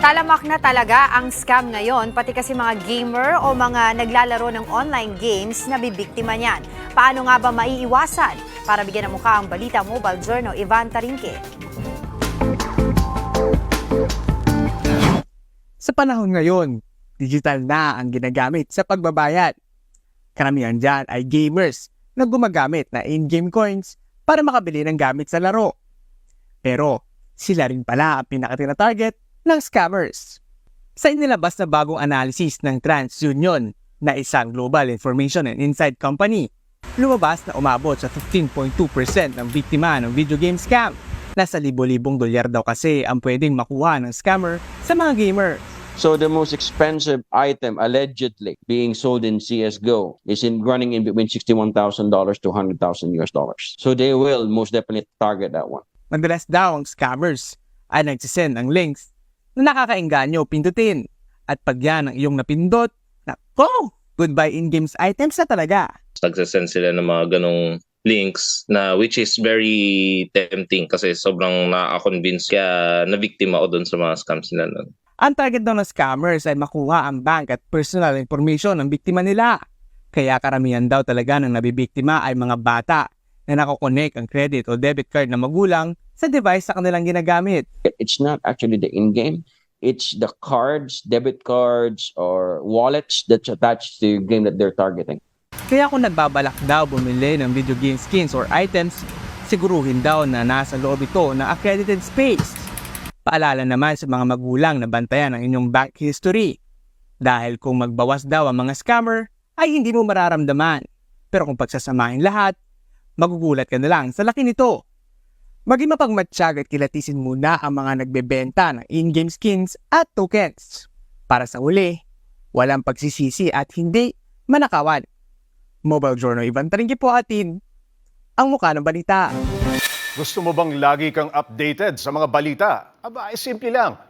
Talamak na talaga ang scam ngayon, pati kasi mga gamer o mga naglalaro ng online games na bibiktima niyan. Paano nga ba maiiwasan? Para bigyan ng mukha ang Balita Mobile Journal, Ivan Tarinque. Sa panahon ngayon, digital na ang ginagamit sa pagbabayad. Karamihan dyan ay gamers na gumagamit na in-game coins para makabili ng gamit sa laro. Pero sila rin pala ang pinakatina-target ng scammers. Sa inilabas na bagong analysis ng TransUnion na isang global information and insight company, lumabas na umabot sa 15.2% ng biktima ng video game scam. Nasa libo-libong dolyar daw kasi ang pwedeng makuha ng scammer sa mga gamer. So the most expensive item allegedly being sold in CS:GO is in running in between sixty-one thousand dollars to hundred thousand US dollars. So they will most definitely target that one. Madalas daw ang scammers ay nagsisend ng links na nakakainganyo pindutin. At pag yan ang iyong napindot, nako, goodbye in-games items na talaga. nagsasend sila ng mga ganong links na which is very tempting kasi sobrang na-convince kaya na-biktima ako dun sa mga scams nila nun. Ang target daw ng scammers ay makuha ang bank at personal information ng biktima nila. Kaya karamihan daw talaga ng nabibiktima ay mga bata na nakokonek ang credit o debit card ng magulang sa device na kanilang ginagamit. It's not actually the in-game. It's the cards, debit cards, or wallets that's attached to the game that they're targeting. Kaya kung nagbabalak daw bumili ng video game skins or items, siguruhin daw na nasa loob ito ng accredited space. Paalala naman sa mga magulang na bantayan ang inyong bank history. Dahil kung magbawas daw ang mga scammer, ay hindi mo mararamdaman. Pero kung pagsasamahin lahat, magugulat ka na lang sa laki nito. Maging mapagmatsyag at kilatisin muna ang mga nagbebenta ng in-game skins at tokens. Para sa uli, walang pagsisisi at hindi manakawan. Mobile Journal Ivan Taringki po atin ang mukha ng balita. Gusto mo bang lagi kang updated sa mga balita? Aba, ay simple lang.